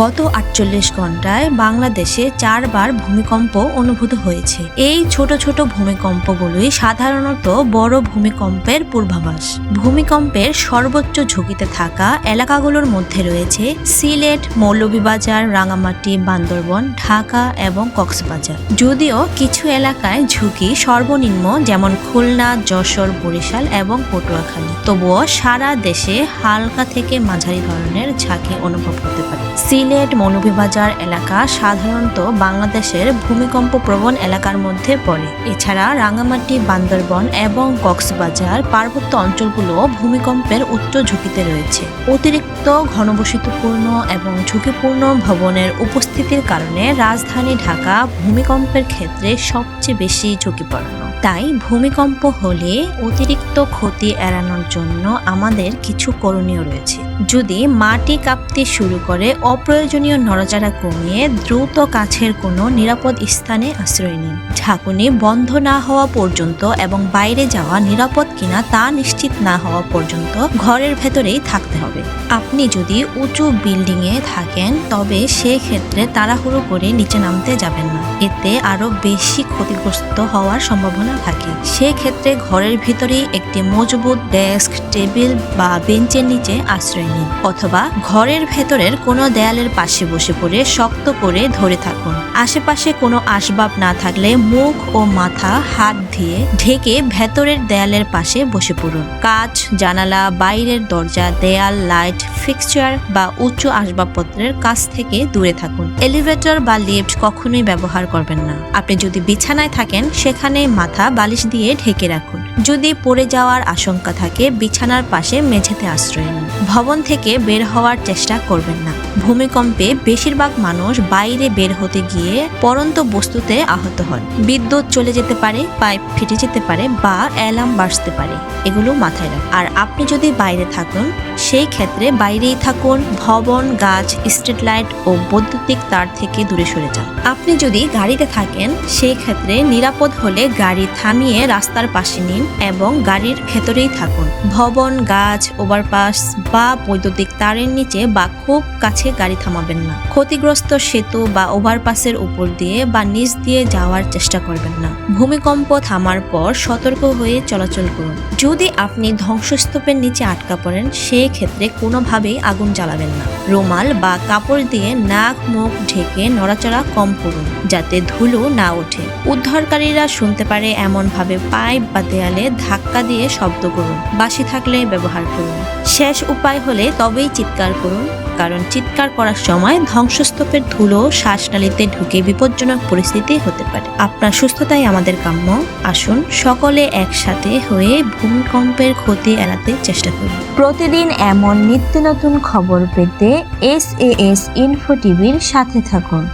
গত আটচল্লিশ ঘন্টায় বাংলাদেশে চারবার ভূমিকম্প অনুভূত হয়েছে। এই ছোট ছোট ভূমিকম্পগুলোই সাধারণত বড় ভূমিকম্পের পূর্বাভাস। ভূমিকম্পের সর্বোচ্চ ঝুঁকিতে থাকা এলাকাগুলোর মধ্যে রয়েছে সিলেট, মৌলভীবাজার, রাঙামাটি, বান্দরবন, ঢাকা এবং কক্সবাজার। যদিও কিছু এলাকায় ঝুঁকি সর্বনিম্ন যেমন খুলনা, যশোর, বরিশাল এবং পটুয়াখালী। তবুও সারা দেশে হালকা থেকে মাঝারি ধরনের ঝাঁকি অনুভব করতে পারে। সিলেট মৌলভীবাজার এলাকা সাধারণত বাংলাদেশের ভূমিকম্প প্রবণ এলাকার মধ্যে পড়ে। এছাড়া রাঙামাটি, বান্দরবন এবং কক্সবাজার পার্বত্য অঞ্চলগুলো ভূমিকম্পের উচ্চ ঝুঁকিতে রয়েছে। অতিরিক্ত ঘনবসতিপূর্ণ এবং ঝুঁকিপূর্ণ ভবনের উপস্থিতির কারণে রাজধানী ঢাকা ভূমিকম্পের ক্ষেত্রে সবচেয়ে বেশি ঝুঁকিপূর্ণ। তাই ভূমিকম্প হলে অতিরিক্ত ক্ষতি এড়ানোর জন্য আমাদের কিছু করণীয় রয়েছে। যদি মাটি কাঁপতে শুরু করে, অপ্রয়োজনীয় নড়াচড়া কমিয়ে দ্রুত কাছের কোনো নিরাপদ স্থানে আশ্রয় নিন। ঝাঁকুনি বন্ধ না হওয়া পর্যন্ত এবং বাইরে যাওয়া নিরাপদ কিনা তা নিশ্চিত না হওয়া পর্যন্ত ঘরের ভেতরেই থাকতে হবে। আপনি যদি উঁচু বিল্ডিংয়ে থাকেন, তবে সেক্ষেত্রে তাড়াহুড়ো করে নিচে নামতে যাবেন না। এতে আরও বেশি ক্ষতিগ্রস্ত হওয়ার সম্ভাবনা থাকে। সেক্ষেত্রে ঘরের ভিতরেই একটি মজবুত ডেস্ক, টেবিল বা বেঞ্চের নিচে আশ্রয় নিন অথবা ঘরের ভেতরের কোনো দেয়ালের পাশে বসে পড়ে শক্ত করে ধরে থাকুন। আশেপাশে কোনো আসবাব না থাকলে মুখ ও মাথা, হাত দিয়ে ঢেকে ভেতরের দেয়ালের পাশে বসে পড়ুন। কাঁচ, জানালা, বাইরের দরজা, দেয়াল, লাইট, ফিক্সচার বা উচ্চ আসবাবপত্রের কাছ থেকে দূরে থাকুন। এলিভেটর বা লিফট কখনোই ব্যবহার করবেন না। আপনি যদি বিছানায় থাকেন, সেখানে মাথা বালিশ দিয়ে ঢেকে রাখুন। যদি পড়ে যাওয়ার আশঙ্কা থাকে, বিছানার পাশে মেঝেতে আশ্রয় নিন। ভবন থেকে বের হওয়ার চেষ্টা করবেন না। ভূমিকম্পে বেশিরভাগ মানুষ বাইরে বের হতে গিয়ে পরন্ত বস্তুতে আহত হন। বিদ্যুৎ চলে যেতে পারে, পাইপ ফেটে যেতে পারে বা অ্যালার্ম বাজতে পারে। এগুলো মাথায় রাখুন। আর আপনি যদি বাইরে থাকুন, সেই ক্ষেত্রে বাইরেই থাকুন, ভবন, গাছ, স্ট্রিট লাইট ও বৈদ্যুতিক তার থেকে দূরে সরে যান। আপনি যদি গাড়িতে থাকেন, সেই ক্ষেত্রে নিরাপদ হলে গাড়ি থামিয়ে রাস্তার পাশে নিন এবং গাড়ির ভেতরেই থাকুন। ভবন, গাছ, ওভারপাস বা বৈদ্যুতিক তারের নিচে বা খুব কাছে গাড়ি থামাবেন না। ক্ষতিগ্রস্ত সেতু বা ওভারপাসের উপর দিয়ে বা নিচ দিয়ে যাওয়ার চেষ্টা করবেন না। ভূমিকম্প থামার পর সতর্ক হয়ে চলাচল করুন। যদি আপনি ধ্বংসস্তূপের নিচে আটকা পড়েন সেই ক্ষেত্রে কোনোভাবেই আগুন জ্বালাবেন না। রুমাল বা কাপড় দিয়ে নাক, মুখ ঢেকে নড়াচড়া কম করুন, যাতে ধুলো না ওঠে। উদ্ধারকারীরা শুনতে পারে এমনভাবে পাইপ বা দেয়ালে ধাক্কা দিয়ে শব্দ করুন। বাসি থাকলে ব্যবহার করুন। শেষ উপায় হলে তবেই চিৎকার করুন, কারণ চিৎকার করার সময় ধ্বংসস্তূপের ধুলো শ্বাসনালীতে ঢুকে বিপজ্জনক পরিস্থিতি হতে পারে। আপনার সুস্থতাই আমাদের কাম্য। আসুন সকলে একসাথে হয়ে ভূমিকম্পের ক্ষতি এড়াতে চেষ্টা করি প্রতিদিন এমন নিত্য নতুন খবর পেতে এস এ এস ইনফো টিভির সাথে থাকুন।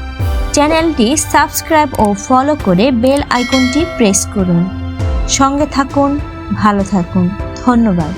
চ্যানেলটি সাবস্ক্রাইব ও ফলো করে বেল আইকনটি প্রেস করুন। সঙ্গে থাকুন, ভালো থাকুন। ধন্যবাদ।